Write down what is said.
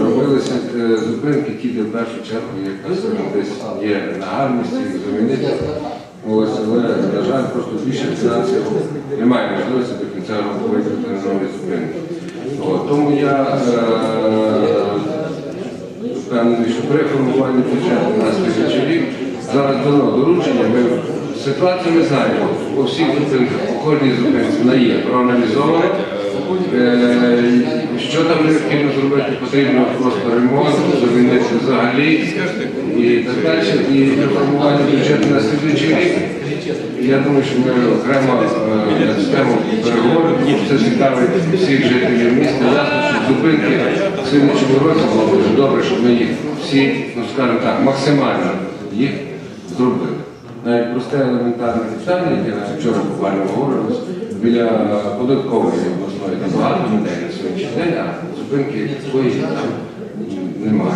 Робилися е, зупинки ті, де в першу чергу якраз десь є нагарності, замінити. Ось, але, на жаль, просто більше фінансів немає можливості до кінця року на нові зупинки. Тому я е, впевнений, що при формуванні бюджету на слідчий рік зараз дано доручення. Ми ситуацію ми знаємо. По всіх зупинках, по кожній зупинці вона є проаналізована. Е, Що там необхідно зробити, потрібно просто ремонт, замінити взагалі і так далі. І при формуванні бюджету на слідчий рік. Я думаю, що ми окремо е, систему переговорів. Це цікавить всіх жителів міста. Ясно, що зупинки в слідчому році було дуже добре, щоб ми їх всі, ну скажімо так, максимально їх зробили. Навіть просте елементарне питання, яке вчора буквально говорилось, біля податкової обласної там багато людей причинення зупинки такої там немає.